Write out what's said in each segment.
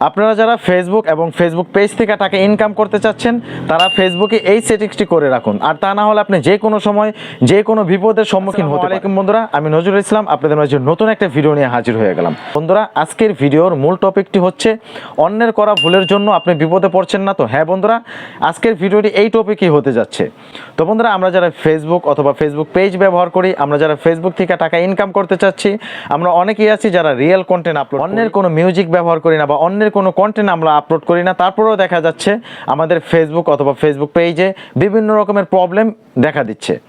আপনারা যারা ফেসবুক এবং ফেসবুক পেজ থেকে টাকা ইনকাম করতে চাচ্ছেন তারা ফেসবুকে এই সেটিংসটি করে রাখুন। আর তা না হলে আপনি যে কোনো সময় যে কোনো বিপদের সম্মুখীন হতে পারেন। বন্ধুরা আমি নজরুল ইসলাম আপনাদের মাঝে নতুন একটা ভিডিও নিয়ে হাজির হয়ে গেলাম। বন্ধুরা আজকের ভিডিওর মূল টপিকটি হচ্ছে অন্যের করা ভুলের জন্য আপনি বিপদে পড়ছেন না তো? হ্যাঁ বন্ধুরা আজকের ভিডিওটি এই টপিকই হতে যাচ্ছে। তো বন্ধুরা আমরা যারা ফেসবুক অথবা ফেসবুক পেজ ব্যবহার করি আমরা যারা ফেসবুক থেকে টাকা ইনকাম করতে চাচ্ছি আমরা অনেকেই আছি যারা রিয়েল কন্টেন্ট আপলোড অন্যের কোনো মিউজিক ব্যবহার করি না বা অন্যের কোনো কন্টেন্ট আমরা আপলোড করি না। তারপরেও দেখা যাচ্ছে আমাদের ফেসবুক অথবা ফেসবুক পেজে বিভিন্ন রকমের প্রবলেম দেখা দিচ্ছে।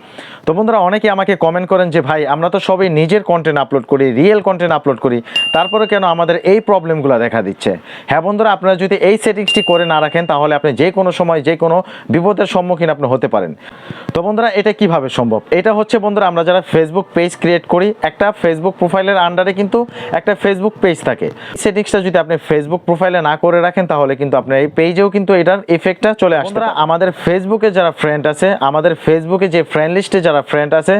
তো বন্ধুরা অনেকে আমাকে কমেন্ট করেন যে, ভাই, আমরা তো সবাই নিজের কন্টেন্ট আপলোড করি রিয়েল কন্টেন্ট আপলোড করি। তারপরে কেন আমাদের এই প্রবলেমগুলো দেখা দিচ্ছে? হ্যাঁ বন্ধুরা, আপনারা যদি এই সেটিংসটি করে না রাখেন, তাহলে আপনি যে কোনো সময় যে কোনো বিপদের সম্মুখীন আপনি হতে পারেন। তো বন্ধুরা, এটা কীভাবে সম্ভব? এটা হচ্ছে বন্ধুরা, আমরা যারা ফেসবুক পেজ ক্রিয়েট করি, একটা ফেসবুক প্রোফাইলের আন্ডারে কিন্তু একটা ফেসবুক পেজ থাকে। সেটিংসটা যদি আপনি ফেসবুক প্রোফাইলে না করে রাখেন তাহলে কিন্তু আপনার এই পেজেও কিন্তু এটার ইফেক্টটা চলে আসবে বন্ধুরা আমাদের ফেসবুকে যারা ফ্রেন্ড আছে আমাদের ফেসবুকে যে ফ্রেন্ড লিস্টে যারা ফ্রেন্ড আছে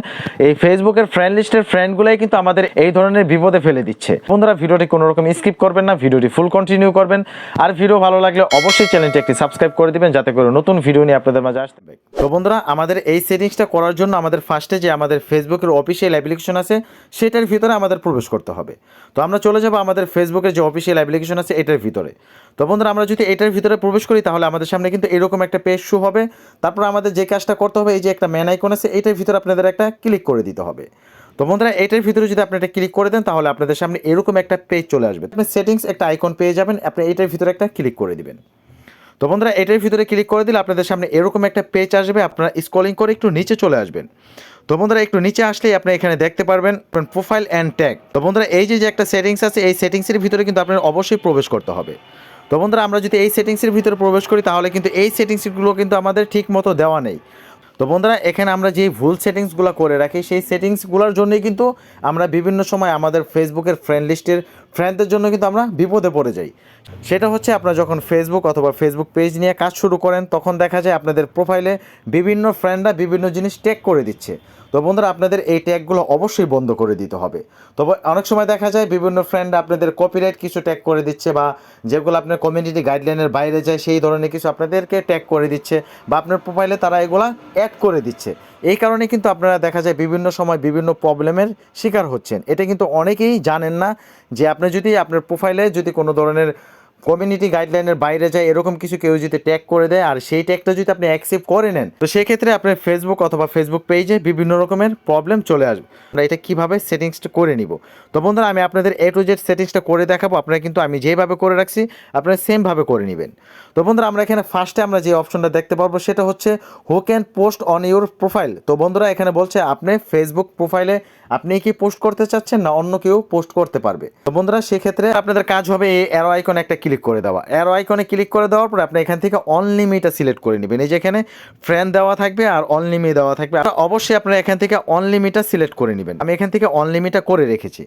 এই ফেসবুকের ফ্রেন্ড লিস্টের ফ্রেন্ডগুলাই কিন্তু আমাদের এই ধরনের বিপদে ফেলে দিচ্ছে। বন্ধুরা ভিডিওটি কোনো রকম স্কিপ করবেন না ভিডিওটি ফুল কন্টিনিউ করবেন। আর ভিডিও ভালো লাগলে অবশ্যই চ্যানেলটি একটি সাবস্ক্রাইব করে দিবেন যাতে করে নতুন ভিডিও নিয়ে আপনাদের মাঝে আসতে পারে। তো বন্ধুরা আমাদের এই সেটিংসটা করার জন্য আমাদের ফার্স্টে যে আমাদের ফেসবুকের অফিসিয়াল অ্যাপ্লিকেশন আছে সেটার ভিতরে আমাদের প্রবেশ করতে হবে। তো আমরা চলে যাব আমাদের ফেসবুকের যে অফিসিয়াল অ্যাপ্লিকেশন আছে এটার ভিতরে। তো বন্ধুরা, আমরা যদি এটার ভিতরে প্রবেশ করি, তাহলে আমাদের সামনে কিন্তু এরকম একটা পেজ শো হবে। তারপর আমাদের যে কাজটা করতে হবে, এই যে একটা ম্যান আইকন আছে, এটার ভিতরে আপনাদের একটা ক্লিক করে দিতে হবে। তো বন্ধুরা, এটার ভিতরে যদি আপনি এটা ক্লিক করে দেন, তাহলে আপনাদের সামনে এরকম একটা পেজ চলে আসবে। আপনি সেটিংস একটা আইকন পেয়ে যাবেন, আপনি এটার ভিতরে একটা ক্লিক করে দিবেন। তো বন্ধুরা, এটার ভিতরে ক্লিক করে দিলে আপনাদের সামনে এরকম একটা পেজ আসবে, আপনারা স্ক্রলিং করে একটু নিচে চলে আসবেন। তো বন্ধুরা, একটু নিচে আসলেই আপনি এখানে দেখতে পারবেন প্রোফাইল অ্যান্ড ট্যাগ তো বন্ধুরা, এই যে যে একটা সেটিংস আছে, এই সেটিংসের ভিতরে কিন্তু আপনার অবশ্যই প্রবেশ করতে হবে। তো বন্ধুরা, আমরা যদি এই সেটিংসের ভিতরে প্রবেশ করি, তাহলে কিন্তু এই সেটিংসগুলো কিন্তু আমাদের ঠিক মতো দেওয়া নেই। তো বন্ধুরা, এখানে আমরা যে ভুল সেটিংসগুলো করে রাখি, সেই সেটিংসগুলোর জন্যই কিন্তু আমরা বিভিন্ন সময় আমাদের ফেসবুকের ফ্রেন্ড লিস্টের ফ্রেন্ডদের জন্য কিন্তু আমরা বিপদে পড়ে যাই। সেটা হচ্ছে আপনারা যখন ফেসবুক অথবা ফেসবুক পেজ নিয়ে কাজ শুরু করেন, তখন দেখা যায় আপনাদের প্রোফাইলে বিভিন্ন ফ্রেন্ডরা বিভিন্ন জিনিস টেক করে দিচ্ছে। তো বন্ধুরা, আপনাদের এই ট্যাগগুলো অবশ্যই বন্ধ করে দিতে হবে। তবে অনেক সময় দেখা যায় বিভিন্ন ফ্রেন্ড আপনাদের কপিরাইট কিছু ট্যাগ করে দিচ্ছে বা যেগুলো আপনার কমিউনিটি গাইডলাইনের বাইরে যায়, সেই ধরনের কিছু আপনাদেরকে ট্যাগ করে দিচ্ছে বা আপনার প্রোফাইলে তারা এগুলা অ্যাড করে দিচ্ছে। এই কারণে কিন্তু আপনারা দেখা যায় বিভিন্ন সময় বিভিন্ন প্রবলেমের শিকার হচ্ছেন। এটা কিন্তু অনেকেই জানেন না যে আপনি যদি আপনার প্রোফাইলে যদি কোনো ধরনের কমিউনিটি গাইডলাইনের বাইরে যায়, এরকম কিছু কেউ যদি ট্যাগ করে দেয়, আর সেই ট্যাগটা যদি আপনি অ্যাকসেপ্ট করে নেন, তো সেক্ষেত্রে আপনার ফেসবুক অথবা ফেসবুক পেজে বিভিন্ন রকমের প্রবলেম চলে আসবে। আমরা এটা কীভাবে সেটিংসটা করে নিব? তো বন্ধুরা, আমি আপনাদের এ টু জেড সেটিংসটা করে দেখাবো, আপনারা কিন্তু আমি যেভাবে করে রাখছি, আপনারা সেমভাবে করে নেবেন। তো বন্ধুরা, আমরা এখানে ফার্স্টে আমরা যে অপশনটা দেখতে পারব, সেটা হচ্ছে who can post on your profile তো বন্ধুরা, এখানে বলছে, আপনি ফেসবুক প্রোফাইলে আপনি কি পোস্ট করতে চাচ্ছেন, না অন্য কেউ পোস্ট করতে পারবে? তো বন্ধুরা, সেক্ষেত্রে আপনাদের কাজ হবে এই অ্যারো আইকন একটা ক্লিক করে দেওয়া। অ্যারো আইকনে ক্লিক করে দেওয়ার পর আপনি এখান থেকে অনলিমিটা সিলেক্ট করে নেবেন। এই যে এখানে ফ্রেন্ড দেওয়া থাকবে আর অনলিমি দেওয়া থাকবে। অবশ্যই আপনারা এখান থেকে অনলিমিটা সিলেক্ট করে নেবেন। আমি এখান থেকে অনলিমিটা করে রেখেছি।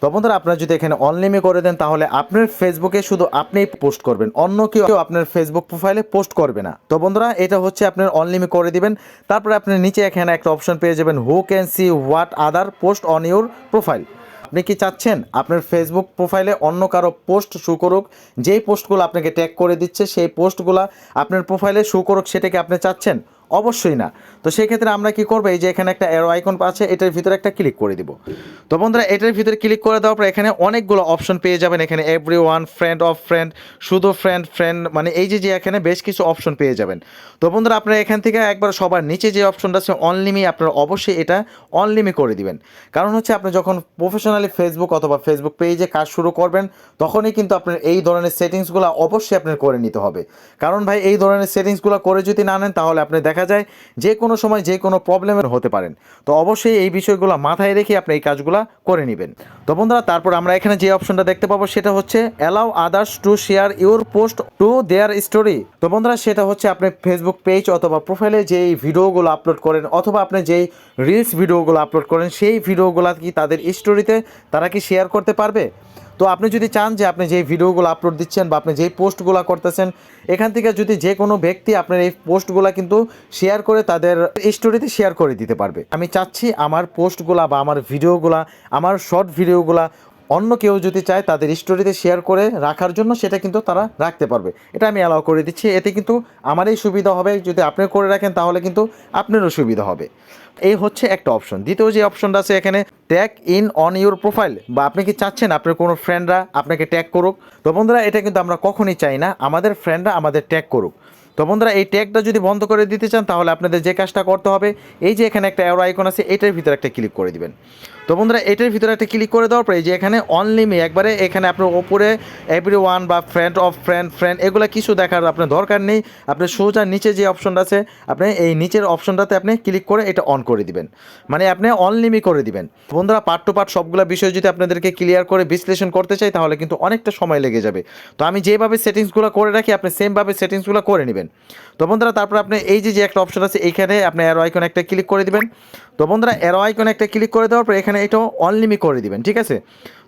তো বন্ধুরা, আপনারা যদি এখানে অনলিমি করে দেন, তাহলে আপনার ফেসবুকে শুধু আপনিই পোস্ট করবেন। অন্য কেউ আপনার ফেসবুক প্রোফাইলে পোস্ট করবে না। তো বন্ধুরা, এটা হচ্ছে আপনার অনলিমি করে দিবেন। তারপরে আপনি নিচে এখানে একটা অপশন পেয়ে যাবেন who can see what other post on your profile আপনি কি চাচ্ছেন? আপনার ফেসবুক প্রোফাইলে অন্য কারও পোস্ট শু করুক, যেই পোস্টগুলো আপনাকে ট্যাগ করে দিচ্ছে, সেই পোস্টগুলো আপনার প্রোফাইলে শু করুক সেটাকে আপনি চাচ্ছেন? অবশ্যই না। তো সেক্ষেত্রে আমরা কি করব? এই যে এখানে একটা অ্যারো আইকন আছে, এটার ভিতরে একটা ক্লিক করে দিব। তো বন্ধুরা, এটার ভিতরে ক্লিক করে দেওয়ার পর এখানে অনেকগুলো অপশন পেয়ে যাবেন। এখানে every one friend of friend শুধু ফ্রেন্ড ফ্রেন্ড মানে এই যে যে এখানে বেশ কিছু অপশন পেয়ে যাবেন। তো বন্ধুরা, আপনারা এখান থেকে একবার সবার নিচে যে অপশনটা আছে অনলিমি আপনারা অবশ্যই এটা অনলিমি করে দিবেন। কারণ হচ্ছে, আপনি যখন প্রফেশনালি ফেসবুক অথবা ফেসবুক পেজে কাজ শুরু করবেন, তখনই কিন্তু আপনার এই ধরনের সেটিংসগুলো অবশ্যই আপনার করে নিতে হবে। কারণ ভাই, এই ধরনের সেটিংসগুলো করে যদি না নেন, তাহলে আপনি দেখা যায় যে কোনো সময় যে কোনো প্রবলেমের হতে পারেন। তো অবশ্যই এই বিষয়গুলো মাথায় রেখে আপনি এই কাজগুলো করে নেবেন। তো বন্ধুরা, তারপর আমরা এখানে যে অপশনটা দেখতে পাবো সেটা হচ্ছে allow others to share your post to their story তো বন্ধুরা, সেটা হচ্ছে আপনি ফেসবুক পেজ অথবা প্রোফাইলে যেই ভিডিওগুলো আপলোড করেন অথবা আপনি যেই রিলস ভিডিওগুলো আপলোড করেন, সেই ভিডিওগুলো কি তাদের স্টোরিতে তারা কি শেয়ার করতে পারবে? তো আপনি যদি চান যে আপনি যেই ভিডিওগুলো আপলোড দিচ্ছেন বা আপনি যেই পোস্টগুলো করতেছেন, এখান থেকে যদি যে কোনো ব্যক্তি আপনার এই পোস্টগুলো কিন্তু শেয়ার করে তাদের স্টোরিতে শেয়ার করে দিতে পারবে। আমি চাচ্ছি আমার পোস্টগুলা বা আমার ভিডিওগুলা, আমার শর্ট ভিডিওগুলা অন্য কেউ যদি চায় তাদের স্টোরিতে শেয়ার করে রাখার জন্য সেটা কিন্তু তারা রাখতে পারবে। এটা আমি অ্যালাউ করে দিচ্ছি। এতে কিন্তু আমারই সুবিধা হবে। যদি আপনি করে রাখেন, তাহলে কিন্তু আপনারও সুবিধা হবে। এই হচ্ছে একটা অপশন দ্বিতীয় যে অপশনটা আছে এখানে tag in on your profile বা আপনি কি চাচ্ছেন, আপনার কোনো ফ্রেন্ডরা আপনাকে ট্যাগ করুক। তো বন্ধুরা, এটা কিন্তু আমরা কখনই চাই না। আমাদের ফ্রেন্ডরা আমাদের ট্যাগ করুক। তো বন্ধুরা, এই ট্যাগটা যদি বন্ধ করে দিতে চান, তাহলে আপনাদের যে কাজটা করতে হবে, এই যে এখানে একটা অ্যারো আইকন আছে, এটার ভিতরে একটা ক্লিক করে দিবেন। তো বন্ধুরা, এটার ভিতরে একটা ক্লিক করে দেওয়ার পরে যে এখানে অনলিমি একবারে এখানে আপনার ওপরে এভরি ওয়ান বা ফ্রেন্ড অফ ফ্রেন্ড ফ্রেন্ড এগুলো কিছু দেখার আপনার দরকার নেই। আপনি সোজা নিচে যে অপশনটা আছে, আপনি এই নিচের অপশনটাতে আপনি ক্লিক করে এটা অন করে দিবেন। মানে আপনি অনলিমি করে দিবেন। বন্ধুরা পার্ট টু পার্ট সবগুলো বিষয় যদি আপনাদেরকে ক্লিয়ার করে, বিশ্লেষণ করতে চাই, তাহলে কিন্তু অনেকটা সময় লেগে যাবে। তো আমি যেভাবে সেটিংসগুলো করে রাখি, আপনি সেমভাবে সেটিংসগুলো করে নেবেন। তো বন্ধুরা তারপর আপনি এই যে যে একটা অপশন আছে এইখানে আপনি অ্যারো আইকন একটা ক্লিক করে দিবেন। তো বন্ধুরা অ্যারো আইকন একটা ক্লিক করে দেওয়ার পর এখানে এটাও অনলিমি করে দিবেন ঠিক আছে?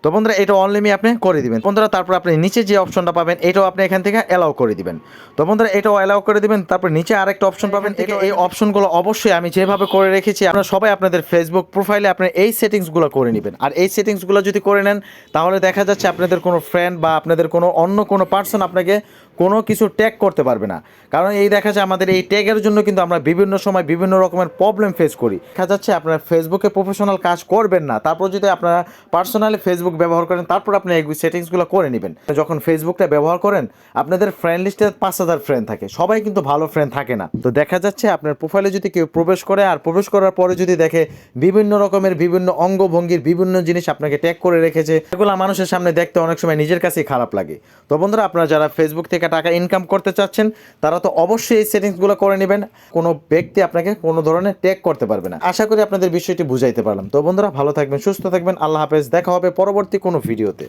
তো বন্ধুরা এটা অনলিমি আপনি করে দিবেন। বন্ধুরা তারপর আপনি নিচে যে অপশনটা পাবেন এটাও আপনি এখান থেকে অ্যালাউ করে দিবেন। তো বন্ধুরা এটাও অ্যালাউ করে দিবেন তারপর নিচে আরেকটা অপশন পাবেন। এই অপশনগুলো অবশ্যই আমি যেভাবে করে রেখেছি আপনারা সবাই আপনাদের ফেসবুক প্রোফাইলে আপনার এই সেটিংসগুলো করে নেবেন। আর এই সেটিংসগুলো যদি করে নেন তাহলে দেখা যাচ্ছে আপনাদের কোনো ফ্রেন্ড বা আপনাদের কোনো অন্য কোনো পার্সন আপনাকে কোনো কিছু ট্যাগ করতে পারবে না। কারণ এই দেখা যায় আমাদের এই ট্যাগের জন্য কিন্তু আমরা বিভিন্ন সময় বিভিন্ন রকমের প্রবলেম ফেস করি। দেখা যাচ্ছে আপনারা ফেসবুকে প্রফেশনাল কাজ করবেন না, তারপর যদি আপনারা পার্সোনালি ফেসবুক ব্যবহার করেন, তারপর আপনি এই সেটিংসগুলো করে নেবেন। যখন ফেসবুকটা ব্যবহার করেন, আপনাদের ফ্রেন্ড লিস্টে পাঁচ হাজার ফ্রেন্ড থাকে। সবাই কিন্তু ভালো ফ্রেন্ড থাকে না। তো দেখা যাচ্ছে আপনার প্রোফাইলে যদি কেউ প্রবেশ করে, আর প্রবেশ করার পরে যদি দেখে বিভিন্ন রকমের বিভিন্ন অঙ্গভঙ্গির বিভিন্ন জিনিস আপনাকে ট্যাগ করে রেখেছে, এগুলো মানুষের সামনে দেখতে অনেক সময় নিজের কাছেই খারাপ লাগে। তো বন্ধুরা, আপনারা যারা ফেসবুক থেকে টাকা ইনকাম করতে চাচ্ছেন, তারা তো অবশ্যই এই সেটিংসগুলো করে নেবেন। কোনো ব্যক্তি আপনাকে কোনো ধরনের ট্যাগ করতে পারবে না। আশা করি আপনাদের বিষয়টি বুঝাইতে পারলাম। তো বন্ধুরা, ভালো থাকবেন, সুস্থ থাকবেন। আল্লাহ হাফেজ। দেখা হবে পরবর্তী কোনো ভিডিওতে